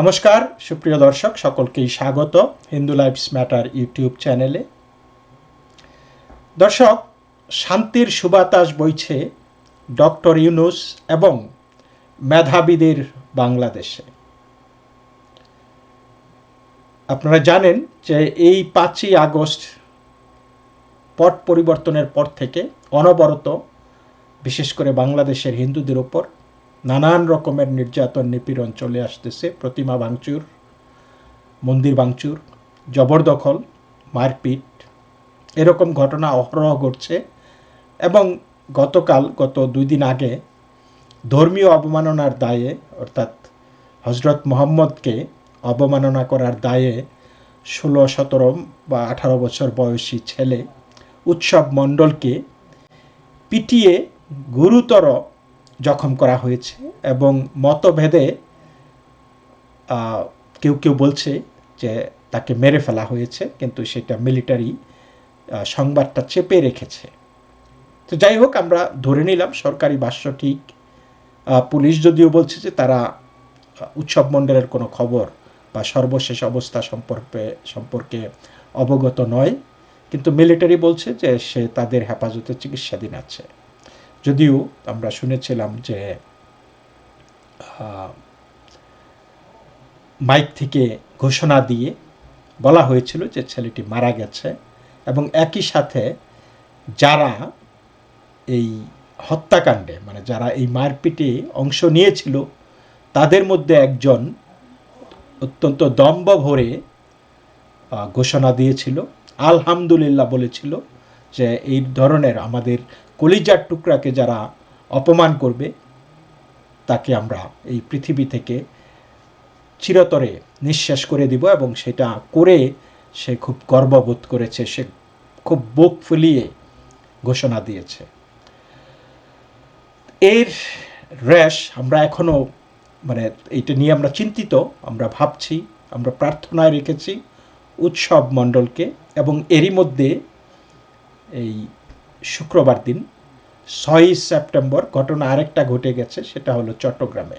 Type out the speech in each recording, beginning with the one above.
নমস্কার, সুপ্রিয় দর্শক, সকলকেই স্বাগত হিন্দু লাইফস ম্যাটার ইউটিউব চ্যানেলে। দর্শক, শান্তির সুবাতাস বইছে ডক্টর ইউনুস এবং মেধাবীদের বাংলাদেশে। আপনারা জানেন যে এই পাঁচই আগস্ট পট পরিবর্তনের পর থেকে অনবরত, বিশেষ করে বাংলাদেশের হিন্দুদের ওপর নানান রকমের নির্যাতন নিপীড়ন চলে আসতেছে। প্রতিমা ভাঙচুর, মন্দির ভাঙচুর, জবরদখল, মারপিট, এরকম ঘটনা অহরহ ঘটছে এবং গতকাল, গত দুই দিন আগে ধর্মীয় অবমাননার দায়ে, অর্থাৎ হজরত মোহাম্মদকে অবমাননা করার দায়ে ষোলো, সতেরো বা আঠারো বছর বয়সী ছেলে উৎসব মণ্ডলকে পিটিয়ে গুরুতর জখম করা হয়েছে এবং মতভেদে কেউ কেউ বলছে যে তাকে মেরে ফেলা হয়েছে, কিন্তু সেটা মিলিটারি সংবাদটা চেপে রেখেছে। তো যাই হোক, আমরা ধরে নিলাম সরকারি ভাষ্য ঠিক পুলিশ যদিও বলছে যে তারা উৎসব মণ্ডলের কোনো খবর বা সর্বশেষ অবস্থা সম্পর্কে সম্পর্কে অবগত নয়, কিন্তু মিলিটারি বলছে যে সে তাদের হেফাজতে চিকিৎসাধীন আছে। যদিও আমরা শুনেছিলাম যে মাইক থেকে ঘোষণা দিয়ে বলা হয়েছিল যে ছেলেটি মারা গেছে এবং একই সাথে যারা এই হত্যাকাণ্ডে মানে যারা এই মারপিটে অংশ নিয়েছিল, তাদের মধ্যে একজন অত্যন্ত দম্ভ ভরে ঘোষণা দিয়েছিল, আলহামদুলিল্লাহ বলেছিল যে এই ধরনের আমাদের কলিজার টুকরাকে যারা অপমান করবে, তাকে আমরা এই পৃথিবী থেকে চিরতরে নিঃশ্বাস করে দিব এবং সেটা করে সে খুব গর্ববোধ করেছে, সে খুব বুক ফুলিয়ে ঘোষণা দিয়েছে। এর র্যাশ আমরা এখনও মানে এটা নিয়ে আমরা চিন্তিত, আমরা ভাবছি, আমরা প্রার্থনায় রেখেছি উৎসব মণ্ডলকে এবং এরই মধ্যে এই শুক্রবার দিন, ছয়ই সেপ্টেম্বর ঘটনা আরেকটা ঘটে গেছে, সেটা হলো চট্টগ্রামে।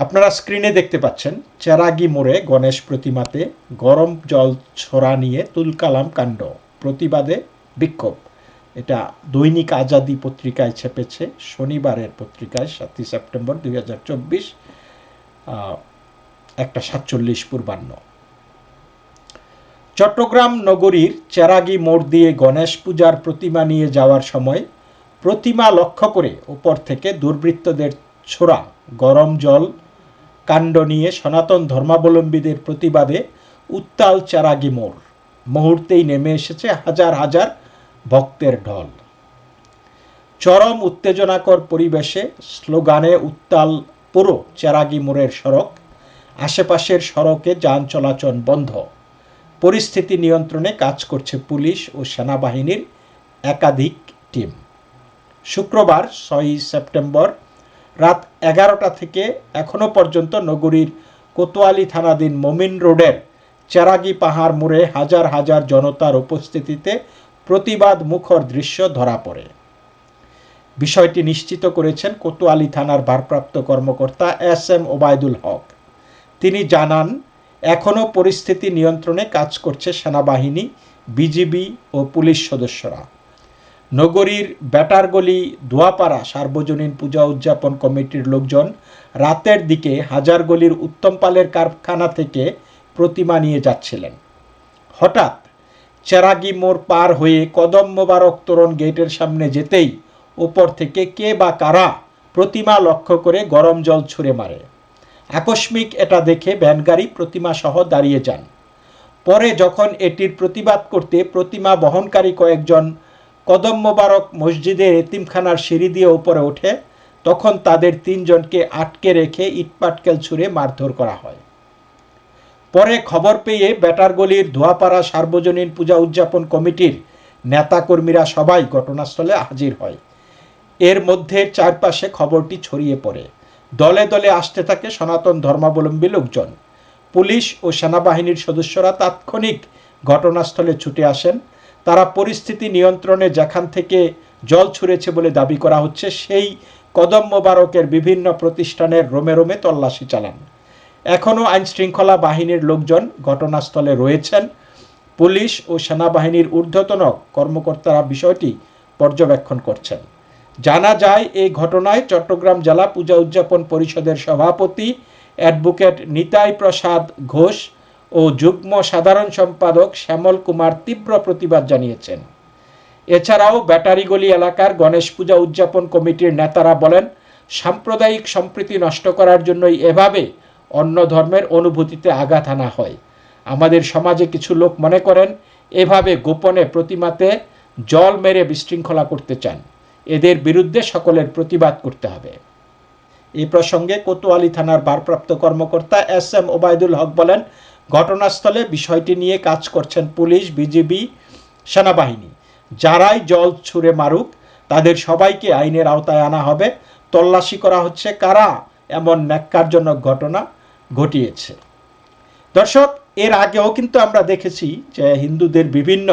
আপনারা স্ক্রিনে দেখতে পাচ্ছেন, চেরাগি মোড়ে গণেশ প্রতিমাতে গরম জল ছড়া নিয়ে তুলকালাম কাণ্ড, প্রতিবাদে বিক্ষোভ। এটা দৈনিক আজাদি পত্রিকায় ছেপেছে, শনিবারের পত্রিকায়, সাতই সেপ্টেম্বর দুই হাজার চব্বিশ একটা সাতচল্লিশ পূর্বাহ্ন। চট্টগ্রাম নগরীর চেরাগি মোড় দিয়ে গণেশ পূজার প্রতিমা নিয়ে যাওয়ার সময় প্রতিমা লক্ষ্য করে উপর থেকে দুর্বৃত্তদের ছোড়া গরম জল, কাণ্ড নিয়ে সনাতন ধর্মাবলম্বীদের প্রতিবাদে উত্তাল চেরাগি মোড়। মুহূর্তেই নেমে এসেছে হাজার হাজার ভক্তের ঢল। চরম উত্তেজনাকর পরিবেশে স্লোগানে উত্তাল পুরো চেরাগি মোড়ের সড়ক, আশেপাশের সড়কে যান চলাচল বন্ধ। পরিস্থিতি নিয়ন্ত্রণে কাজ করছে পুলিশ ও সেনাবাহিনীর একাধিক টিম। শুক্রবার ছয়ই সেপ্টেম্বর রাত এগারোটা থেকে এখনও পর্যন্ত নগরীর কোতোয়ালি থানাধীন মমিন রোডের চেরাগি পাহাড় মোড়ে হাজার হাজার জনতার উপস্থিতিতে প্রতিবাদ মুখর দৃশ্য ধরা পড়ে। বিষয়টি নিশ্চিত করেছেন কোতোয়ালি থানার ভারপ্রাপ্ত কর্মকর্তা এস এম ওবায়দুল হক। তিনি জানান এখনও পরিস্থিতি নিয়ন্ত্রণে কাজ করছে সেনাবাহিনী, বিজিবি ও পুলিশ সদস্যরা। নগরীর ব্যাটারগলি, দোয়াপাড়া সার্বজনীন পূজা উদযাপন কমিটির লোকজন রাতের দিকে হাজারগলির উত্তমপালের কারখানা থেকে প্রতিমা নিয়ে যাচ্ছিলেন। হঠাৎ চেরাগি মোড় পার হয়ে কদম মোবারক তোরণ গেটের সামনে যেতেই ওপর থেকে কে বা কারা প্রতিমা লক্ষ্য করে গরম জল ছুঁড়ে মারে। আকস্মিক এটা দেখে ভ্যানগাড়ি প্রতিমা সহ দাঁড়িয়ে যান। পরে যখন এটির প্রতিবাদ করতে প্রতিমা বহনকারী কয়েকজন কদম মোবারক মসজিদের এতিমখানার সিঁড়ি দিয়ে ওপরে ওঠে, তখন তাদের তিনজনকে আটকে রেখে ইটপাটকেল ছুঁড়ে মারধর করা হয়। পরে খবর পেয়ে ব্যাটারগলির ধোয়াপাড়া সার্বজনীন পূজা উদযাপন কমিটির নেতাকর্মীরা সবাই ঘটনাস্থলে হাজির হয়। এর মধ্যে চারপাশে খবরটি ছড়িয়ে পড়ে। দলে দলে আসতে থাকে সনাতন ধর্মাবলম্বী লোকজন। পুলিশ ও সেনাবাহিনীর সদস্যরা তাৎক্ষণিক ঘটনাস্থলে ছুটে আসেন। তারা পরিস্থিতি নিয়ন্ত্রণে যেখান থেকে জল ছুঁড়েছে বলে দাবি করা হচ্ছে, সেই কদম মোবারকের বিভিন্ন প্রতিষ্ঠানের রোমে রোমে তল্লাশি চালান। এখনও আইনশৃঙ্খলা বাহিনীর লোকজন ঘটনাস্থলে রয়েছেন। পুলিশ ও সেনাবাহিনীর ঊর্ধ্বতন কর্মকর্তারা বিষয়টি পর্যবেক্ষণ করছেন। জানা যায় এই ঘটনায় চট্টগ্রাম জেলা পূজা উদযাপন পরিষদের সভাপতি অ্যাডভোকেট নিতাই প্রসাদ ঘোষ ও যুগ্ম সাধারণ সম্পাদক শ্যামল কুমার তীব্র প্রতিবাদ জানিয়েছেন। এছাড়াও ব্যাটারিগলি এলাকার গণেশ পূজা উদযাপন কমিটির নেতারা বলেন, সাম্প্রদায়িক সম্প্রীতি নষ্ট করার জন্যই এভাবে অন্য ধর্মের অনুভূতিতে আঘাত আনা হয়। আমাদের সমাজে কিছু লোক মনে করেন, এভাবে গোপনে প্রতিমাতে জল মেরে বিশৃঙ্খলা করতে চান। এদের বিরুদ্ধে সকলের প্রতিবাদ করতে হবে। এই প্রসঙ্গে কোতোয়ালি থানার ভারপ্রাপ্ত কর্মকর্তা এস এম ওবায়দুল হক বলেন, ঘটনাস্থলে বিষয়টি নিয়ে কাজ করছেন পুলিশ, বিজিবি, সেনাবাহিনী। যারাই জল ছুঁড়ে মারুক, তাদের সবাইকে আইনের আওতায় আনা হবে। তল্লাশি করা হচ্ছে কারা? এমন ন্যাক্কারজনক ঘটনা ঘটিয়েছে। দর্শক, এর আগেও কিন্তু আমরা দেখেছি যে হিন্দুদের বিভিন্ন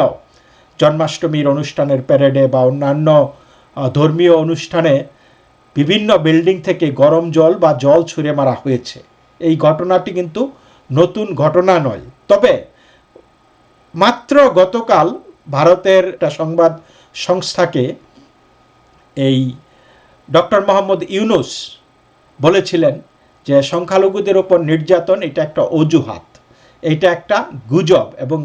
জন্মাষ্টমীর অনুষ্ঠানের প্যারেডে বা অন্যান্য ধর্মীয় অনুষ্ঠানে বিভিন্ন বিল্ডিং থেকে গরম জল বা জল ছুঁড়ে মারা হয়েছে। এই ঘটনাটি কিন্তু নতুন ঘটনা নয়। তবে মাত্র গতকাল ভারতের একটা সংবাদ সংস্থাকে এই ডক্টর মোহাম্মদ ইউনুস বলেছিলেন যে, সংখ্যালঘুদের ওপর নির্যাতন এটা একটা অজুহাত, এটা একটা গুজব এবং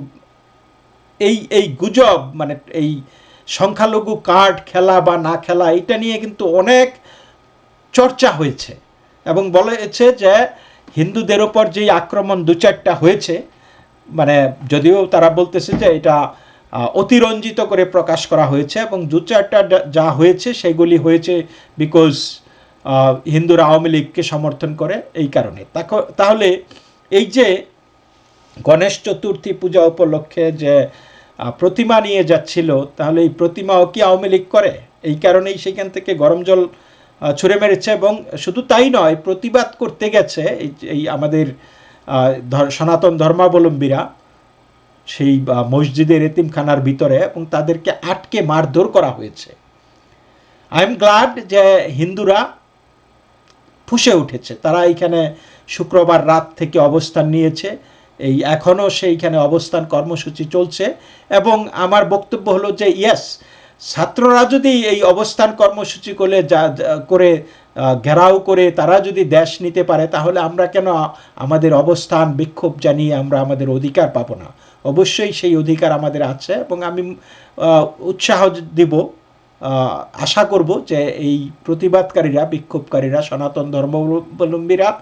এই এই গুজব মানে এই সংখ্যালঘু কার্ড খেলা বা না খেলা, এটা নিয়ে কিন্তু অনেক চর্চা হয়েছে এবং বলেছে যে হিন্দুদের ওপর যেই আক্রমণ দু চারটা হয়েছে মানে যদিও তারা বলতেছে যে এটা অতিরঞ্জিত করে প্রকাশ করা হয়েছে এবং দু চারটা যা- হয়েছে সেগুলি হয়েছে বিকজ হিন্দুরা আওয়ামী লীগকে সমর্থন করে এই কারণে। তাহলে এই যে গণেশ চতুর্থী পূজা উপলক্ষে যে প্রতিমা নিয়ে যাচ্ছিল, তাহলে এই প্রতিমাও কি আওয়ামী লীগ করে? এই কারণেই সেখান থেকে গরম জল ছুঁড়ে মেরেছে এবং শুধু তাই নয়, প্রতিবাদ করতে গেছে এই আমাদের সনাতন ধর্মাবলম্বীরা সেই মসজিদের এতিমখানার ভিতরে এবং তাদেরকে আটকে মারধর করা হয়েছে। আই এম গ্লাড যে হিন্দুরা ফুসে উঠেছে। তারা এইখানে শুক্রবার রাত থেকে অবস্থান নিয়েছে। এই এখনও সেইখানে অবস্থান কর্মসূচি চলছে এবং আমার বক্তব্য হলো যে ইয়েস ছাত্ররা যদি এই অবস্থান কর্মসূচি করে যা, যা- করে ঘেরাও করে তারা যদি দেশ নিতে পারে, তাহলে আমরা কেন আমাদের অবস্থান বিক্ষোভ জানিয়ে আমরা আমাদের অধিকার পাবো না? অবশ্যই সেই অধিকার আমাদের আছে এবং আমি উৎসাহ দিব আশা করব যে এই প্রতিবাদকারীরা, বিক্ষোভকারীরা, সনাতন ধর্মাবলম্বীরা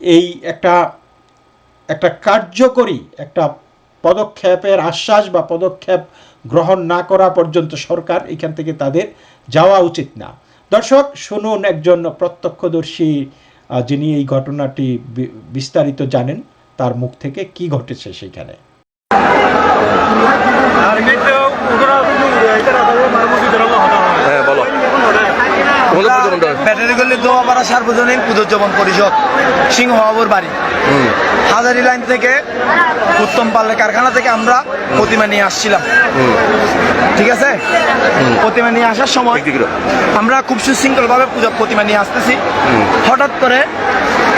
এই একটা একটা কার্যকরী একটা পদক্ষেপের আশ্বাস বা পদক্ষেপ গ্রহণ না করা পর্যন্ত সরকার এখান থেকে তাদের যাওয়া উচিত না। দর্শক, শুনুন একজন প্রত্যক্ষদর্শী যিনি এই ঘটনাটি বিস্তারিত জানেন, তার মুখ থেকে কি ঘটেছে সেখানে। হ্যাঁ বলো। তোমাদের পুজো মণ্ডপ ব্যাটারি গল্লি দোয়াপাড়া সার্বজনীন পুজোজ্জীবন পরিষদ সিংহবাবুর বাড়ি। হাজারি লাইন থেকে উত্তম পাল্লে কারখানা থেকে আমরা প্রতিমা নিয়ে আসছিলাম। ঠিক আছে? প্রতিমা নিয়ে আসার সময় আমরা খুব সুশৃঙ্খল ভাবে পূজা প্রতিমা নিয়ে আসতেছি। হঠাৎ করে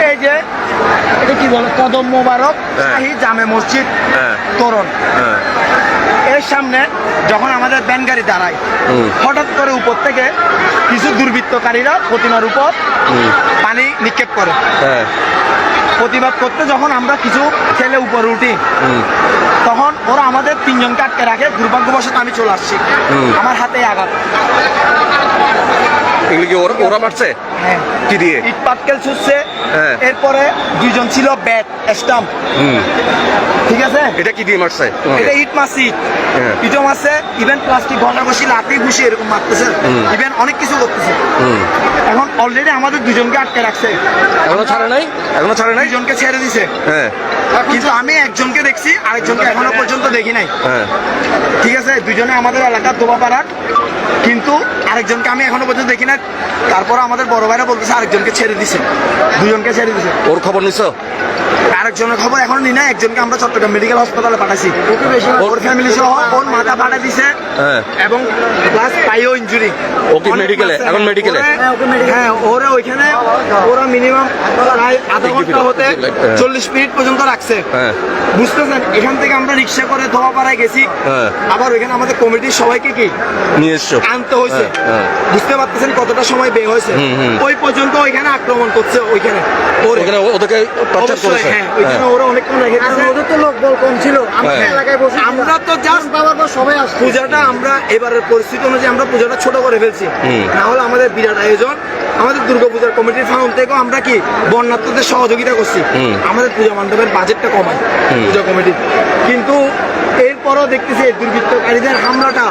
এই যে এটা কি বলে? কদম মোবারক হ্যাঁ। জামে মসজিদ হ্যাঁ। তোরণ। এর সামনে যখন আমাদের ব্যান গাড়ি দাঁড়ায় হঠাৎ করে উপর থেকে কিছু দুর্বৃত্তকারীরা প্রতিমার উপর পানি নিক্ষেপ করে। হ্যাঁ। প্রতিবাদ করতে যখন আমরা কিছু ছেলে উপরে উঠি তখন ওরা আমাদের তিনজনকে আটকে রাখে দুর্ভাগ্যবশত আমি চলে আসছি। আমার হাতে আঘাত। এগুলি কি ওরা ওরা মারছে? কি দিয়ে? ইট পাটকেল ছুটছে। হ্যাঁ। এরপরে দুইজন ছিল ব্যাট স্টাম্প। হুম। ঠিক আছে? এটা কি দিয়ে মারছে এটা ইট মারছে ইট। হ্যাঁ। ইটও মারছে। ইভেন প্লাস্টিক ঘণ্টা বসি লাঠি ঘুষি এরকম মারতেছে। ইভেন অনেক কিছু করতেছে। হুম। এখন অলরেডি আমাদের দুজনকে আটকে রাখছে। এখনও ছাড়ে নাই? এখনও ছাড়ে নাই? দুজনকে ছেড়ে দিছে। হ্যাঁ। কিন্তু আমি একজনকে দেখছি আরেকজনকে এখনও পর্যন্ত দেখি নাই। হ্যাঁ। ঠিক আছে? দুজনে আমাদের এলাকার দোবা পাড়ার কিন্তু আরেকজনকে আমি এখনও পর্যন্ত দেখি না। তারপর আমাদের বড় ভাইরা বলতেছে আরেকজনকে ছেড়ে দিছে। দুজনকে ছেড়ে দিছে। ওর খবর নিছো? আরেকজনের খবর এখনও নি না একজনকে আমরা চট্টগ্রাম মেডিকেল হাসপাতালে পাঠাইছি ওর ফ্যামিলি সহ ওর মাথা ফাটা দিছে হ্যাঁ। এবং প্লাস পাইও ইনজুরি ওকে এ? এখন এ? হ্যাঁ ওরা ওইখানে ওরা মিনিমাম প্রায় আধা ঘণ্টা হতে হ্যাঁ। চল্লিশ মিনিট পর্যন্ত রাখছে হ্যাঁ। বুঝতেছেন এখান থেকে আমরা রিক্সা করে ধোয়াপাড়ায় গেছি হ্যাঁ। আবার ওইখানে আমাদের কমিটির সবাইকে কি নিয়ে এসছো আনতে হয়েছে হ্যাঁ, হ্যাঁ। বুঝতে পারতেছেন কতটা সময় বে হয়েছে। ওই পর্যন্ত ওইখানে আক্রমণ করছে ওইখানে ওদেরকে টর্চার অবশ্যই, করেছে হ্যাঁ, ওইখানে হ্যাঁ। ওরা অনেকক্ষণ রেখে দিয়েছে। ওদের তো লোক বল কম ছিল। আমরা। এলাকায় বসে আমরা তো জাস্ট পাওয়ার পর সবাই আসছে। পূজাটা আমরা এবারের পরিস্থিতি অনুযায়ী আমরা পূজাটা ছোট করে ফেলছি। না হলে আমাদের বিরাট আয়োজন। আমাদের দুর্গাপূজার কমিটির ফাউন্ড থেকেও আমরা কি বন্যার্থদের সহযোগিতা করছি। আমাদের পূজা মণ্ডপের বাজেটটা কমায় পূজা কমিটি কিন্তু এরপরও দেখতেছি এই দুর্বৃত্তকারীদের হামলাটা।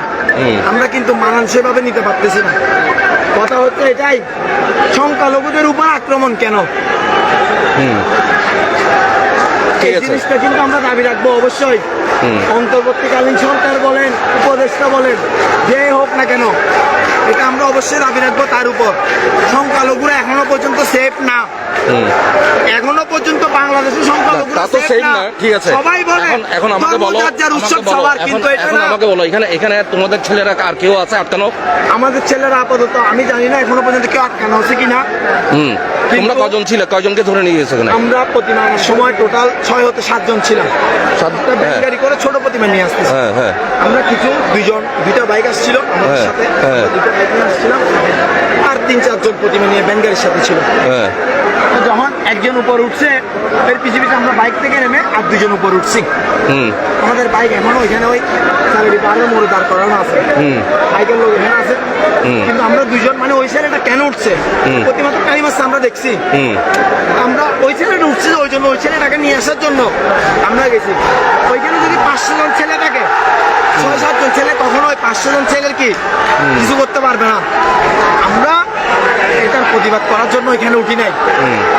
আমরা কিন্তু মানান সেভাবে নিতে পারতেছি না। কথা হচ্ছে এটাই সংখ্যালঘুদের উপর আক্রমণ কেন। ঠিক আছে। জিনিসটা কিন্তু আমরা দাবি রাখব অবশ্যই। অন্তর্বর্তীকালীন সরকার বলেন উপদেষ্টা বলেন যে হোক না কেন এটা আমরা অবশ্যই দাবি রাখব তার উপর। সংখ্যালঘুরা এখনও পর্যন্ত সেফ না। এখনও পর্যন্ত বাংলাদেশের সংখ্যালঘুরা তা তো safe না। ঠিক আছে। সবাই বলে এখন আমাকে বলো কিন্তু এখন আমাকে বলো এখানে এখানে তোমাদের ছেলেরা আর কেউ আছে আটকানো? আমাদের ছেলেরা আপাতত আমি জানি না এখনও পর্যন্ত কেউ আটকানো আছে কিনা। হুম। তোমরা কজন ছিল? কয়জনকে ধরে নিয়ে গেছে আমরা প্রতিমা সময় টোটাল ছয় হতে সাতজন ছিলাম। সাত- একটা ব্যান হ্যাঁ। গাড়ি করে ছোট প্রতিমা নিয়ে আসতেছি। হ্যাঁ হ্যাঁ। আমরা কিছু দুইজন দুইটা বাইক আসছিল আমাদের সাথে। দুইটা বাইক নিয়ে আসছিলাম। আর তিন চারজন প্রতিমা নিয়ে ব্যান গাড়ির সাথে ছিল। যখন একজন উপর উঠছে এর পিছিয়ে আমরা বাইক থেকে নেমে আর দুজন উপর উঠছি। আমাদের বাইক এখনও ওইখানে ওই চারিদি পাহাড়ের মোড়ে দাঁড় করানো আছে। বাইকের লোক এখানে আছে। কিন্তু আমরা দুজন মানে ওই ছেলেটা কেন উঠছে? হুম। প্রতিমা তো কালী মাছ আমরা দেখছি। হুম। আমরা ওই ছেলেটা উঠছে ওই জন্য ওই ছেলেটাকে নিয়ে আসার জন্য আমরা গেছি। ওইখানে যদি পাঁচশো জন ছেলে থাকে ছয় সাতজন ছেলে কখনো ওই পাঁচশো জন ছেলের কি কিছু করতে পারবে না। আমরা এটার প্রতিবাদ করার জন্য এখানে উঠি নাই।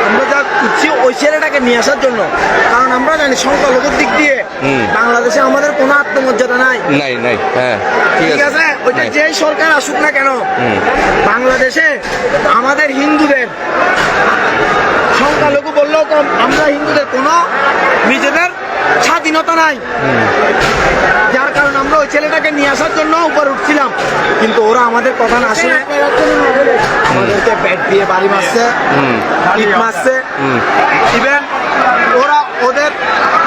আমরা যা উঠছি ওই ছেলেটাকে নিয়ে আসার জন্য। কারণ আমরা জানি সংখ্যালঘুর দিক দিয়ে বাংলাদেশে আমাদের কোনো আত্মমর্যাদা নাই। নাই নাই হ্যাঁ ঠিক আছে। ওইটা। যেই সরকার আসুক না কেন বাংলাদেশে আমাদের হিন্দুদের সংখ্যালঘু বললেও কম আমরা হিন্দুদের কোনো নিজেদের স্বাধীনতা নাই। যার কারণে আমরা ওই ছেলেটাকে নিয়ে আসার জন্য উপর উঠছিলাম। কিন্তু ওরা আমাদের কথা না শুনে আমাদেরকে ব্যাট দিয়ে বাড়ি মারছে, ইট মারছে। ইভেন ওরা ওদের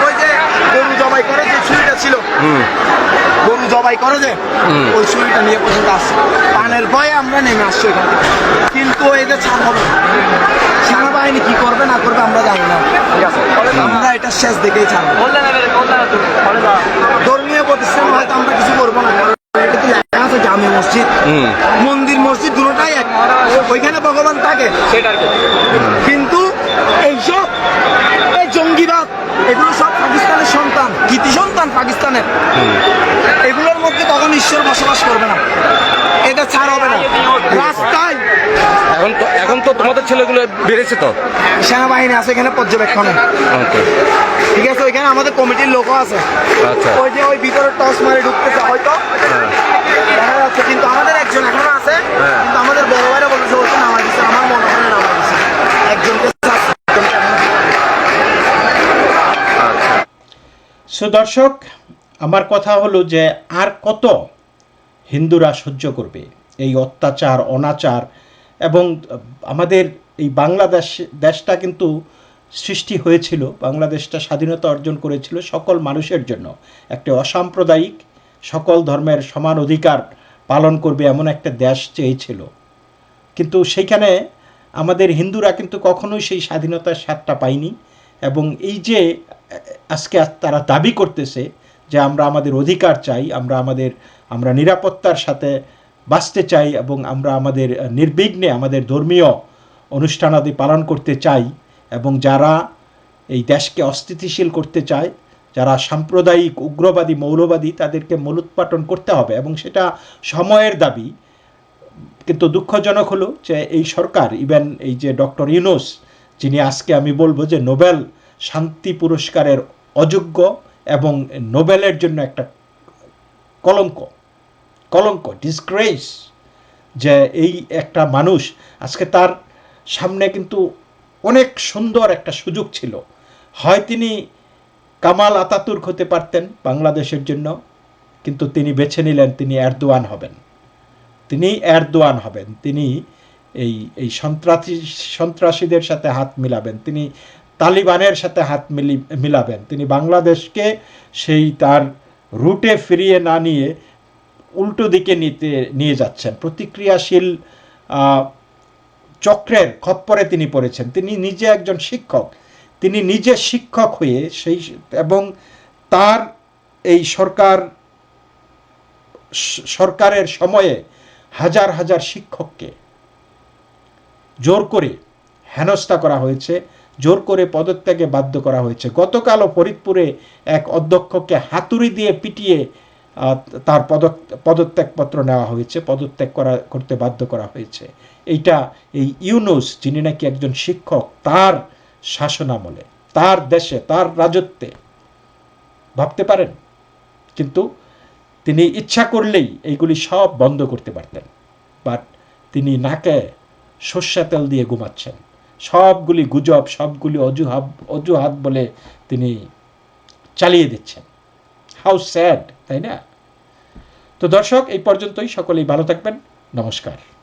ওই যে গরু জবাই করে যে ছুরিটা ছিল, গরু জবাই করে যে, ওই ছুরিটা নিয়ে আসছে পানের ভয়ে আমরা নেমে আসছি ওইখান থেকে। কিন্তু এদের ছাড় হবে। সেনাবাহিনী কি করবে না করবে আমরা জানি না। আমরা এটা শেষ দেখেই ছাড়বো। ধর্মীয় প্রতিষ্ঠান হয়তো আমরা কিছু করব না। জামে মসজিদ। মন্দির মসজিদ দুটোটাই এক। ওইখানে ভগবান থাকে। কিন্তু এইসব এই জঙ্গিবাদ এগুলো সব পাকিস্তানের সন্তান। কৃতি সন্তান পাকিস্তানের। এগুলোর মধ্যে তখন ঈশ্বর বসবাস করবে না। এটা ছাড় হবে না। রাস্তায়। এখন তো এখন তো তোমাদের ছেলেগুলো বেড়েছে তো? সেনাবাহিনী আছে এখানে পর্যবেক্ষণে। ঠিক আছে ওইখানে আমাদের কমিটির লোকও আছে। আচ্ছা। ওই যে ওই ভিতরে টস মারে ঢুকতেছে হয়তো। দেখা যাচ্ছে কিন্তু আমাদের একজন এখনও আছে হ্যাঁ। কিন্তু আমাদের বড় ভাইরা বলেছে ওকে নামাই দিচ্ছে আমার মনে হয় না নামাই দিচ্ছে একজনকে চাচ্ছে, একজনকে এখনও সুদর্শক আমার কথা হলো যে আর কত হিন্দুরা সহ্য করবে এই অত্যাচার, অনাচার এবং আমাদের এই বাংলাদেশ, দেশটা কিন্তু সৃষ্টি হয়েছিল, বাংলাদেশটা স্বাধীনতা অর্জন করেছিল সকল মানুষের জন্য। একটা অসাম্প্রদায়িক সকল ধর্মের সমান অধিকার পালন করবে এমন একটা দেশ চেয়েছিল। কিন্তু সেইখানে আমাদের হিন্দুরা কিন্তু কখনোই সেই স্বাধীনতার স্বাদটা পায়নি। এবং এই যে আজকে তারা দাবি করতেছে যে আমরা আমাদের অধিকার চাই, আমরা আমাদের, আমরা নিরাপত্তার সাথে বাঁচতে চাই এবং আমরা আমাদের নির্বিঘ্নে আমাদের ধর্মীয় অনুষ্ঠানাদি পালন করতে চাই এবং যারা এই দেশকে অস্থিতিশীল করতে চায়, যারা সাম্প্রদায়িক, উগ্রবাদী, মৌলবাদী, তাদেরকে মূলোৎপাটন করতে হবে এবং সেটা সময়ের দাবি। কিন্তু দুঃখজনক হলো যে এই সরকার ইভেন এই যে ডক্টর ইউনুস যিনি আজকে আমি বলব যে নোবেল শান্তি পুরস্কারের অযোগ্য এবং নোবেলের জন্য একটা কলঙ্ক কলঙ্ক ডিসগ্রেস যে এই একটা মানুষ আজকে তার সামনে কিন্তু অনেক সুন্দর একটা সুযোগ ছিল। হয় তিনি কামাল আতাতুর্ক হতে পারতেন বাংলাদেশের জন্য, কিন্তু তিনি বেছে নিলেন তিনি এরদোয়ান হবেন। তিনি এরদোয়ান হবেন। তিনি এই এই সন্ত্রাসী, সন্ত্রাসীদের সাথে হাত মিলাবেন। তিনি তালিবানের সাথে হাত মিলি, মিলাবেন। তিনি বাংলাদেশকে সেই তার রুটে ফিরিয়ে না নিয়ে উল্টো দিকে নিতে, নিয়ে যাচ্ছেন। প্রতিক্রিয়াশীল চক্রের খপ্পরে তিনি পড়েছেন। তিনি নিজে একজন শিক্ষক। তিনি নিজে শিক্ষক হয়ে সেই, এবং তার এই সরকার সরকারের সময়ে হাজার হাজার শিক্ষককে জোর করে হেনস্থা করা হয়েছে, জোর করে পদত্যাগে বাধ্য করা হয়েছে। গতকালও ফরিদপুরে এক অধ্যক্ষকে হাতুড়ি দিয়ে পিটিয়ে তার পদ পদত্যাগপত্র নেওয়া হয়েছে, পদত্যাগ করা, করতে বাধ্য করা হয়েছে। এইটা এই ইউনুস, যিনি নাকি একজন শিক্ষক, তার শাসনামলে, তার দেশে, তার রাজত্বে। ভাবতে পারেন? কিন্তু তিনি ইচ্ছা করলেই এইগুলি সব বন্ধ করতে পারতেন। বাট তিনি নাকে সর্ষা তেল দিয়ে ঘুমাচ্ছেন। সবগুলি গুজব, সবগুলি অজুহাব, অজুহাত বলে তিনি চালিয়ে দিচ্ছেন। হাউ স্যাড তাই না? তো দর্শক, এই পর্যন্তই। সকলেই ভালো থাকবেন। নমস্কার।